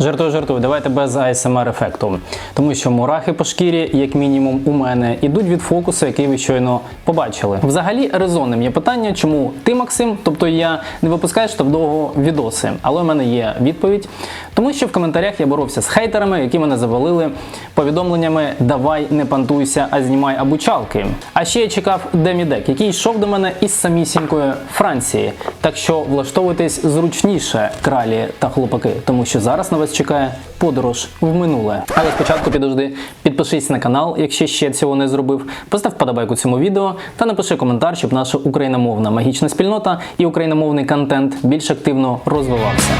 Жартую, жартую, давайте без ASMR ефекту. Тому що мурахи по шкірі, як мінімум, у мене ідуть від фокусу, який ви щойно побачили. Взагалі, резонним є питання, чому ти, Максим, тобто я не випускаєш так довго відоси. Але в мене є відповідь. Тому що в коментарях я боровся з хейтерами, які мене завалили повідомленнями Давай не пантуйся, а знімай обучалки. А ще я чекав Демідек, який йшов до мене із самісінької Франції. Так що влаштовуйтесь зручніше, кралі та хлопаки, тому що зараз на вас чекає подорож в минуле. Але спочатку підожди, підпишись на канал, якщо ще цього не зробив. Постав вподобайку цьому відео та напиши коментар, щоб наша україномовна магічна спільнота і україномовний контент більш активно розвивався.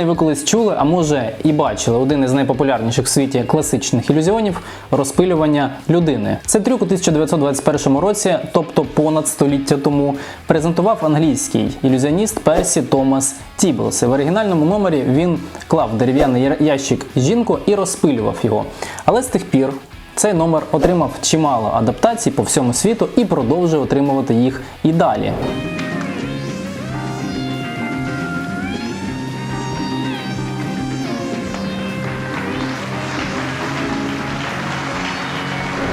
Впевнений, ви колись чули, а може і бачили один із найпопулярніших в світі класичних ілюзіонів розпилювання людини. Це трюк у 1921 році, тобто понад століття тому, презентував англійський ілюзіоніст Персі Томас Тіблс. В оригінальному номері він клав дерев'яний ящик жінку і розпилював його. Але з тих пір. Цей номер отримав чимало адаптацій по всьому світу і продовжує отримувати їх і далі.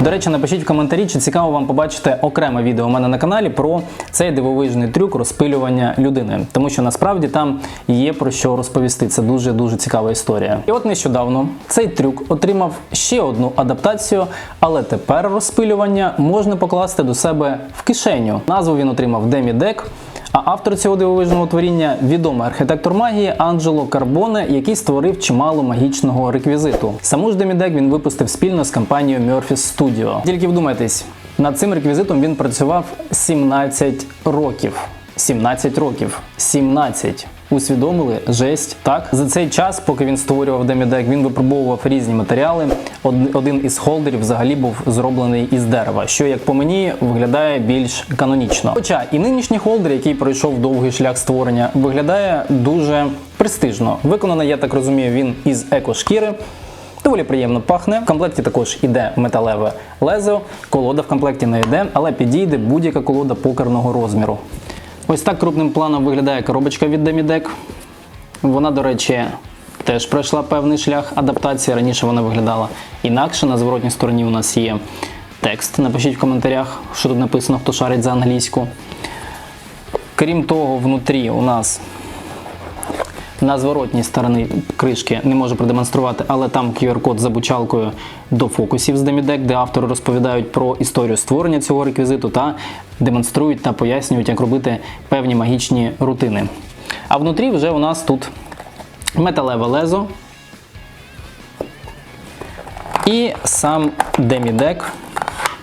До речі, напишіть в коментарі, чи цікаво вам побачити окреме відео у мене на каналі про цей дивовижний трюк розпилювання людини. Тому що насправді там є про що розповісти. Це дуже дуже цікава історія. І от нещодавно цей трюк отримав ще одну адаптацію, але тепер розпилювання можна покласти до себе в кишеню. Назву він отримав Демідек. А автор цього дивовижного творіння відомий архітектор магії Анджело Карбоне, який створив чимало магічного реквізиту. Саму ж Демідек він випустив спільно з компанією Murphy's Studio. Тільки вдумайтесь, над цим реквізитом він працював 17 років. 17 років. 17. Усвідомили жесть. Так за цей час, поки він створював Демідек, він випробовував різні матеріали. Од- Один із холдерів взагалі був зроблений із дерева, що, як по мені, виглядає більш канонічно. Хоча і нинішній холдер, який пройшов довгий шлях створення, виглядає дуже престижно. Виконаний, я так розумію, він із екошкіри. Доволі приємно пахне. В комплекті також іде металеве лезо. Колода в комплекті не йде, але підійде будь-яка колода покерного розміру. Ось так крупним планом виглядає коробочка від Demidec. Вона, до речі, теж пройшла певний шлях адаптації. Раніше вона виглядала інакше. На зворотній стороні у нас є текст. Напишіть в коментарях, що тут написано, хто шарить за англійську. Крім того, внутрі у нас на зворотній стороні кришки не можу продемонструвати, але там QR-код з обучалкою до фокусів з Demidek, де автори розповідають про історію створення цього реквізиту та демонструють та пояснюють, як робити певні магічні рутини. А внутрі вже у нас тут металеве лезо і сам Demidek,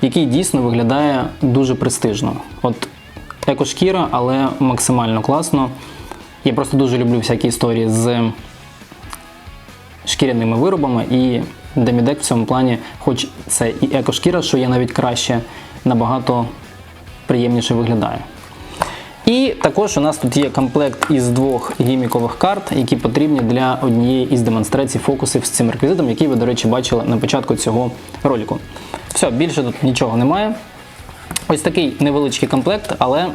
який дійсно виглядає дуже престижно. От екошкіра, але максимально класно. Я просто дуже люблю всякі історії з шкіряними виробами, і Демідек в цьому плані, хоч це і екошкіра, що є навіть краще, набагато приємніше виглядає. І також у нас тут є комплект із двох гімікових карт, які потрібні для однієї із демонстрацій фокусів з цим реквізитом, який ви, до речі, бачили на початку цього ролику. Все, більше тут нічого немає. Ось такий невеличкий комплект, але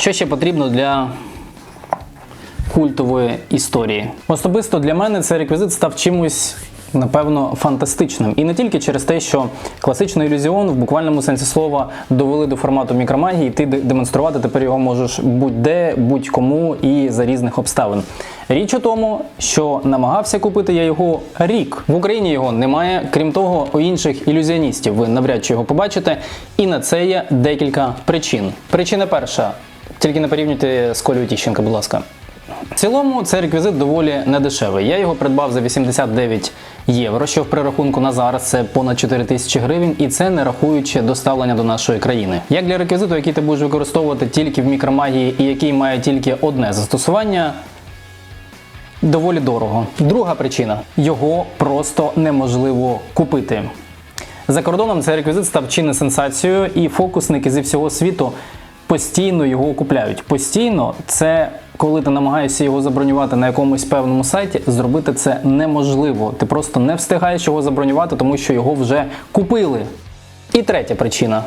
що ще потрібно для культової історії? Особисто для мене цей реквізит став чимось. Напевно, фантастичним. І не тільки через те, що класичний ілюзіон в буквальному сенсі слова довели до формату мікромагії, і ти демонструвати тепер його можеш будь-де, будь-кому і за різних обставин. Річ у тому, що намагався купити я його рік. В Україні його немає. Крім того, у інших ілюзіоністів ви навряд чи його побачите. І на це є декілька причин. Причина перша. Тільки не порівнюйте з Колею Тіщенка, будь ласка. В цілому цей реквізит доволі недешевий. Я його придбав за 89 євро, що в перерахунку на зараз це понад 4 тисячі гривень, і це не рахуючи доставлення до нашої країни. Як для реквізиту, який ти будеш використовувати тільки в мікромагії і який має тільки одне застосування, доволі дорого. Друга причина його просто неможливо купити. За кордоном цей реквізит став чи сенсацією, і фокусники зі всього світу постійно його купляють. Постійно це коли ти намагаєшся його забронювати на якомусь певному сайті, зробити це неможливо. Ти просто не встигаєш його забронювати, тому що його вже купили. І третя причина.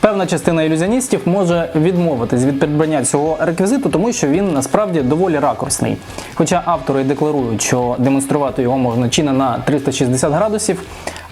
Певна частина ілюзіоністів може відмовитись від придбання цього реквізиту, тому що він насправді доволі ракурсний. Хоча автори декларують, що демонструвати його можна чи не на 360 градусів,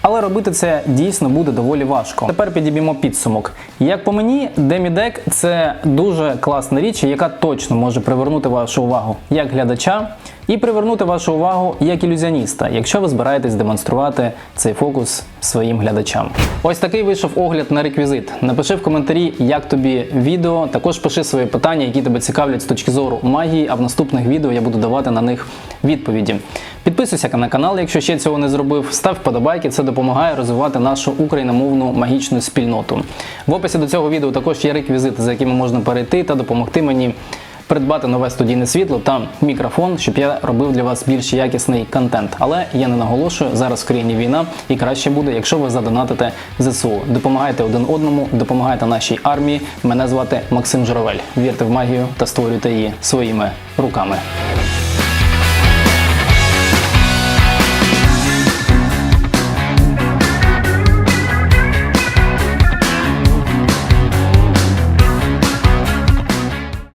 але робити це дійсно буде доволі важко. Тепер підіб'ємо підсумок. Як по мені, Демідек це дуже класна річ, яка точно може привернути вашу увагу як глядача, і привернути вашу увагу як ілюзіоніста, якщо ви збираєтесь демонструвати цей фокус своїм глядачам. Ось такий вийшов огляд на реквізит. Напиши в коментарі, як тобі відео. Також пиши свої питання, які тебе цікавлять з точки зору магії. А в наступних відео я буду давати на них відповіді. Підписуйся на канал, якщо ще цього не зробив. Став вподобайки, це допомагає розвивати нашу україномовну магічну спільноту. В описі до цього відео також є реквізити, за якими можна перейти та допомогти мені придбати нове студійне світло та мікрофон, щоб я робив для вас більш якісний контент. Але я не наголошую, зараз в країні війна і краще буде, якщо ви задонатите ЗСУ. Допомагайте один одному, допомагайте нашій армії. Мене звати Максим Журавель. Вірте в магію та створюйте її своїми руками.